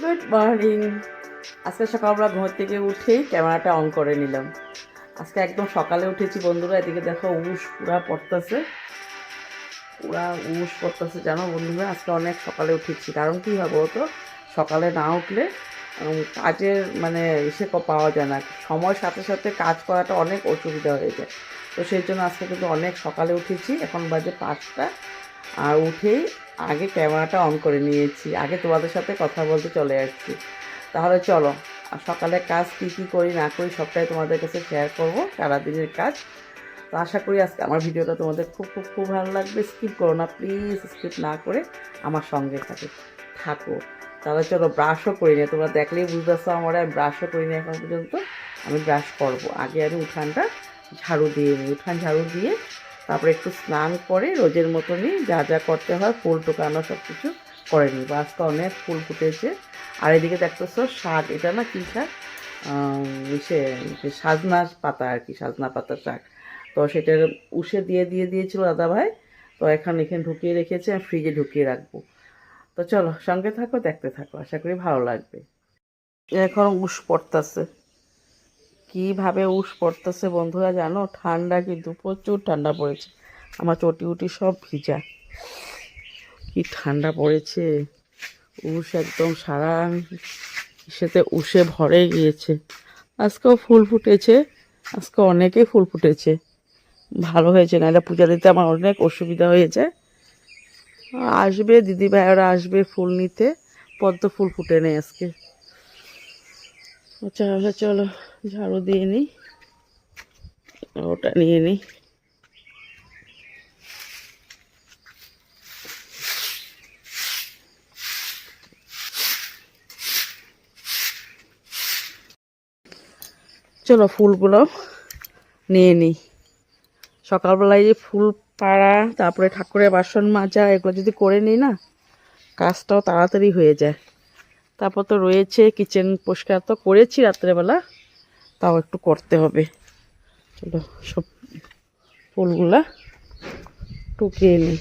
Good morning আজকে সকালবেলা ঘর থেকে উঠেই ক্যামেরাটা অন করে নিলাম। আজকে একদম সকালে উঠেছি বন্ধুরা, এদিকে দেখো উস পুরা পড়তেছে। পুরা উস পড়তেছে, জানো বন্ধুরা? আজকে অনেক সকালে উঠেছি। কারণ কী হবে তো সকালে না উঠলে কাজের মানে এসে পাওয়া যায় না। সময়ের সাথে সাথে কাজ করাটা অনেক অসুবিধা হয়ে যায়। তো সেই জন্য আজকে কিন্তু অনেক সকালে উঠেছি। এখন বাজে পাঁচটা। আর উঠেই আগে ক্যামেরাটা অন করে নিয়েছি, আগে তোমাদের সাথে কথা বলতে চলে আসছি। তাহলে চলো, আর সকালে কাজ কী কী করি না করি সবটাই তোমাদের কাছে শেয়ার করব, সারাদিনের কাজ। তো আশা করি আজকে আমার ভিডিওটা তোমাদের খুব খুব খুব ভালো লাগবে। স্কিপ করো না প্লিজ স্কিপ না করে আমার সঙ্গে থাকে, থাকো। তাহলে চলো ব্রাশও করি না, তোমরা দেখলেই বুঝতেছো আমার আমি ব্রাশও করি না এখন পর্যন্ত। আমি ব্রাশ করব। আগে আমি উঠানটা ঝাড়ু দিয়ে নিই, উঠান ঝাড়ু দিয়ে তারপরে একটু স্নান করে রোজের মতনই যা যা করতে হয়, ফুল টুকানো সব কিছু করে নিই আজকে অনেক ফুল ফুটেছে। আর এদিকে দেখতেছো শাক, এটা না কী শাক? সে সাজনা পাতা আর কি, সাজনা পাতার শাক। তো সেটার উষে দিয়ে দিয়ে দিয়েছিল দাদা ভাই। তো এখন এখানে ঢুকিয়ে রেখেছে, আমি ফ্রিজে ঢুকিয়ে রাখব। তো চলো সঙ্গে থাকো, দেখতে থাকো। আশা করি ভালো লাগবে। এখন উষ পড়তেছে। কীভাবে উষ পড়তেছে বন্ধুরা জানো? ঠান্ডা কিন্তু প্রচুর ঠান্ডা পড়েছে। আমার চটি উটি সব ভিজা। কি ঠান্ডা পড়েছে। উষ একদম সারা সেতে উষে ভরে গিয়েছে। আজকেও ফুল ফুটেছে। আজকে অনেকেই ফুল ফুটেছে। ভালো হয়েছে না এটা পূজা দিতে আমার অনেক অসুবিধা হয়েছে। আসবে, দিদি ভাইয়েরা আসবে ফুল নিতে। পদ্ম ফুল ফুটে নেই আজকে। তাহলে চলো। ঝাড়ু দিয়ে নিই। ওটা নিয়ে নিই। চলো ফুলগুলো নিয়ে নিই। সকালবেলায় যে ফুল পাড়া, তারপরে ঠাকুরের বাসন মাজা, এগুলো যদি করে নিই না, কাজটাও তাড়াতাড়ি হয়ে যায়। তারপর তো রয়েছে কিচেন পরিষ্কার তো করেছি রাত্রেবেলা। তাও একটু করতে হবে। চলো সব ফুলগুলা টুকিয়ে নিই।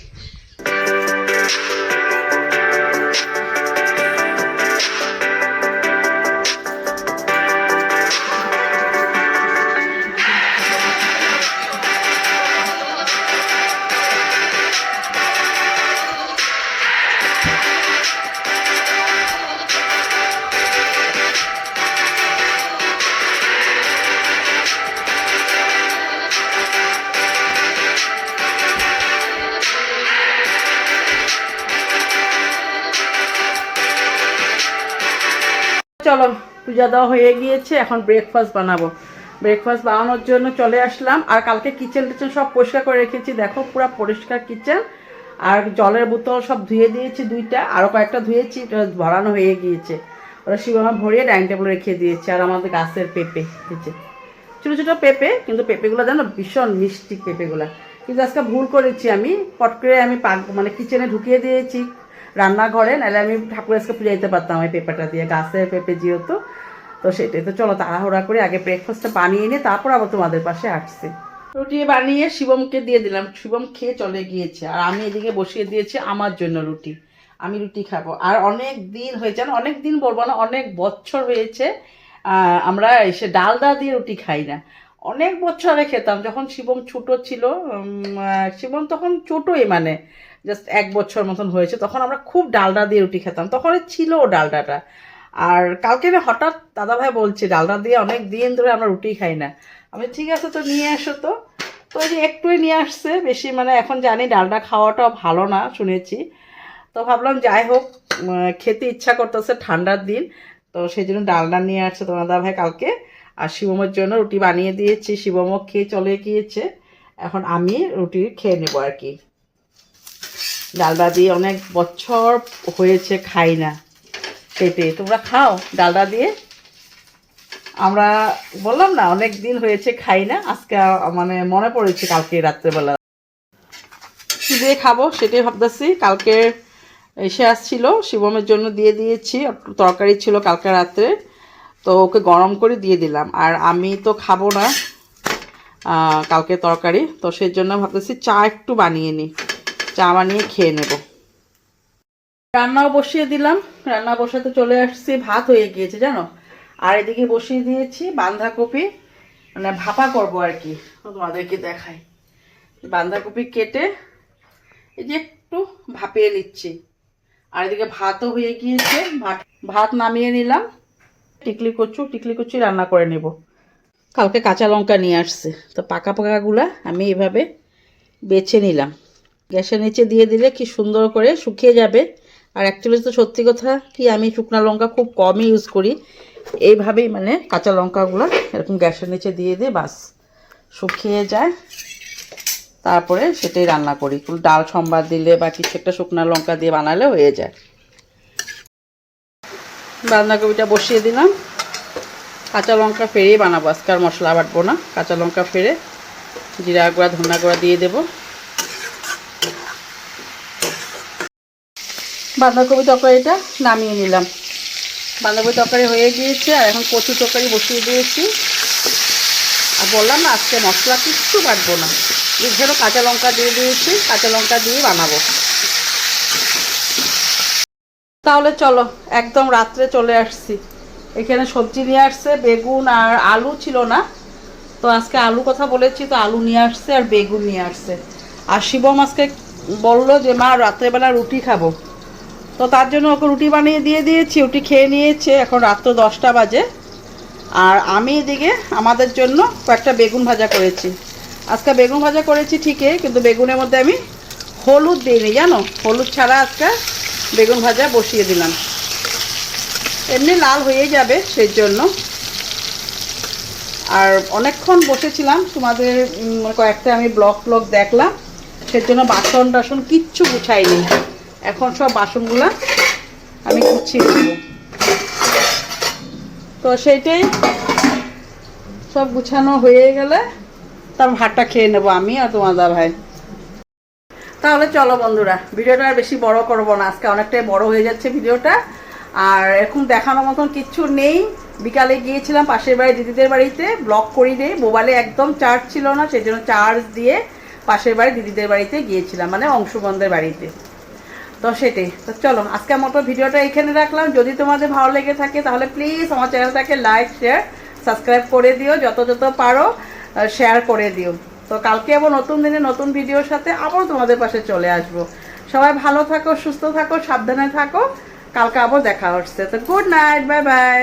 চলো, পূজা দেওয়া হয়ে গিয়েছে, এখন ব্রেকফাস্ট বানাবো। ব্রেকফাস্ট বানানোর জন্য চলে আসলাম, আর কালকে কিচেন টিচেন সব পরিষ্কার করে রেখেছি, দেখো পুরো পরিষ্কার কিচেন আর জলের বোতল সব ধুয়ে দিয়েছি দুইটা আরও কয়েকটা ধুয়েছি ভরানো হয়ে গিয়েছে। ওরা শিবামা ভরিয়ে ডাইনিং টেবিল রেখে দিয়েছে, আর আমাদের গাছের পেঁপে হয়েছে ছোটো ছোটো পেঁপে, কিন্তু পেঁপেগুলো জানো, ভীষণ মিষ্টি পেঁপেগুলো। কিন্তু আজকে ভুল করেছি আমি, পট করে আমি মানে কিচেনে ঢুকিয়ে দিয়েছি। রান্নাঘরে, নাহলে আমি ঠাকুর আজকে পুজো দিতে পারতাম ওই পেঁপেটা দিয়ে, গাছের পেঁপে যেহেতু। তো সেটাই তো, চলো তাড়াহুড়া করে আগে ব্রেকফাস্টটা বানিয়ে নিয়ে তারপর আবার তোমাদের পাশে আসছি। রুটি বানিয়ে শিবমকে দিয়ে দিলাম। শিবম খেয়ে চলে গিয়েছে। আর আমি এদিকে বসিয়ে দিয়েছি আমার জন্য রুটি। আমি রুটি খাব। আর অনেক দিন হয়েছে না অনেক দিন বলব না, অনেক বছর হয়েছে আমরা এসে ডালদা দিয়ে রুটি খাই না। অনেক বছরে খেতাম, যখন শিবম ছোট ছিল শিবম তখন ছোটই মানে জাস্ট এক বছর মতন হয়েছে, তখন আমরা খুব ডালডা দিয়ে রুটি খেতাম তখন ছিল ডালডাটা। আর কালকে না হঠাৎ দাদাভাই বলছে, ডালডা দিয়ে অনেক দিন ধরে আমরা রুটি খাই না। আমি, ঠিক আছে তো, নিয়ে আসো তো। তো ওই যে একটুই নিয়ে আসছে, বেশি মানে এখন জানি ডালডা খাওয়াটাও ভালো না শুনেছি। তো ভাবলাম যাই হোক খেতে ইচ্ছা করতেছে ঠান্ডার দিন, তো সেই জন্য ডালডা নিয়ে আসছে তোমার দাদাভাই কালকে। আর শিবমের জন্য রুটি বানিয়ে দিয়েছি। শিবমও খেয়ে চলে গিয়েছে। এখন আমি রুটি খেয়ে নেব আর কি। ডালডা দিয়ে অনেক বছর হয়েছে, খাই না। পেঁপে, তোমরা খাও ডালডা দিয়ে আমরা বললাম না, অনেক দিন হয়েছে, খাই না। আজকে মানে মনে পড়েছে কালকে রাত্রেবেলা। কি দিয়ে খাব সেটাই ভাবতেছি। কালকে এসে আসছিল, শিবমের জন্য দিয়ে দিয়েছি। তরকারি ছিল কালকে রাত্রে। তো ওকে গরম করে দিয়ে দিলাম। আর আমি তো খাব না কালকে তরকারি। তো সেই জন্য ভাবতেছি চা একটু বানিয়ে নিই চা বানিয়ে খেয়ে নেব। রান্নাও বসিয়ে দিলাম। রান্না বসাতে চলে আসছি। ভাত হয়ে গিয়েছে, জানো? আর এদিকে বসিয়ে দিয়েছি বাঁধাকপি। মানে ভাপা করব আর কি, তোমাদেরকে দেখাই। বাঁধাকপি কেটে এই যে একটু ভাপিয়ে নিচ্ছি। আর এদিকে ভাতও হয়ে গিয়েছে। ভাত ভাত নামিয়ে নিলাম। টিকলি কচু টিকলি কচু রান্না করে নেব। কালকে কাঁচা লঙ্কা নিয়ে আসছে। তো পাকা পাকাগুলা আমি এভাবে বেছে নিলাম। গ্যাসের নিচে দিয়ে দিলে কি সুন্দর করে শুকিয়ে যাবে। আর অ্যাকচুয়ালি তো সত্যি কথা কি আমি শুকনো লঙ্কা খুব কমই ইউজ করি। এইভাবেই মানে কাঁচা লঙ্কাগুলো এরকম গ্যাসের নিচে দিয়ে দিয়ে বাস শুকিয়ে যায়। তারপরে সেটাই রান্না করি। ডাল সম্বাদ দিলে বা কিছু একটা শুকনো লঙ্কা দিয়ে বানালে হয়ে যায়। বাঁধাকপিটা বসিয়ে দিলাম। কাঁচা লঙ্কা ফেরেই বানাবো, আজকে আর মশলা বাটবো না। কাঁচা লঙ্কা ফেরে জিরা গুঁড়া ধনা গুঁড়া দিয়ে দেবো। বাঁধাকপি তরকারিটা নামিয়ে নিলাম। বাঁধাকপি তরকারি হয়ে গিয়েছে, আর এখন কচু তরকারি বসিয়ে দিয়েছি। আর বললাম না, আজকে মশলা কিচ্ছু বাটবো না। এছাড়াও কাঁচা লঙ্কা দিয়ে দিয়েছি, কাঁচা লঙ্কা দিয়ে বানাবো। তাহলে চলো, একদম রাত্রে চলে আসছি। এখানে সবজি নিয়ে আসছে, বেগুন আর আলু ছিল না। তো আজকে আলু কথা বলেছি, তো আলু নিয়ে আসছে আর বেগুন নিয়ে আসছে। আর শিবম আজকে বলল যে, মা, রাত্রেবেলা রুটি খাব। তো তার জন্য ওকে রুটি বানিয়ে দিয়ে দিয়েছি, রুটি খেয়ে নিয়েছে। এখন রাত্র দশটা বাজে। আর আমি এদিকে আমাদের জন্য কয়েকটা বেগুন ভাজা করেছি। আজকে বেগুন ভাজা করেছি ঠিকই, কিন্তু বেগুনের মধ্যে আমি হলুদ দিইনি জানো? হলুদ ছাড়া আজকে বেগুন ভাজা বসিয়ে দিলাম। এমনি লাল হয়ে যাবে সেই জন্য। আর অনেকক্ষণ বসেছিলাম, তোমাদের কয়েকটা আমি ব্লগ ব্লগ দেখলাম। সেই জন্য বাসন টাসন কিচ্ছু গুছাইনি। এখন সব বাসনগুলো আমি গুছিয়ে দেব তো সেইটাই সব গুছানো হয়ে গেলে তার ভাতটা খেয়ে নেব আমি আর তোমার দা ভাই তাহলে চলো বন্ধুরা, ভিডিওটা আর বেশি বড় করব না, আজকে অনেকটাই বড় হয়ে যাচ্ছে ভিডিওটা। আর এখন দেখানোর মতন কিচ্ছু নেই। বিকালে গিয়েছিলাম পাশের বাড়ি, দিদিদের বাড়িতে ব্লক করি নেই মোবাইলে একদম চার্জ ছিল না সেই জন্য চার্জ দিয়ে পাশের বাড়ি দিদিদের বাড়িতে গিয়েছিলাম মানে অংশুবন্ধের বাড়িতে। তো সেটাই, তো চলো, আজকের মতো ভিডিওটা এখানে রাখলাম। যদি তোমাদের ভালো লেগে থাকে, তাহলে প্লিজ আমার চ্যানেলটাকে লাইক শেয়ার সাবস্ক্রাইব করে দিও, যত যত পারো শেয়ার করে দিও। তো কালকে আবার নতুন দিনে নতুন ভিডিওর সাথে আবার তোমাদের পাশে চলে আসব। সবাই ভালো থাকো, সুস্থ থাকো, সাবধানে থাকো। কালকে আবার দেখা হচ্ছে। তো গুড নাইট বাই বাই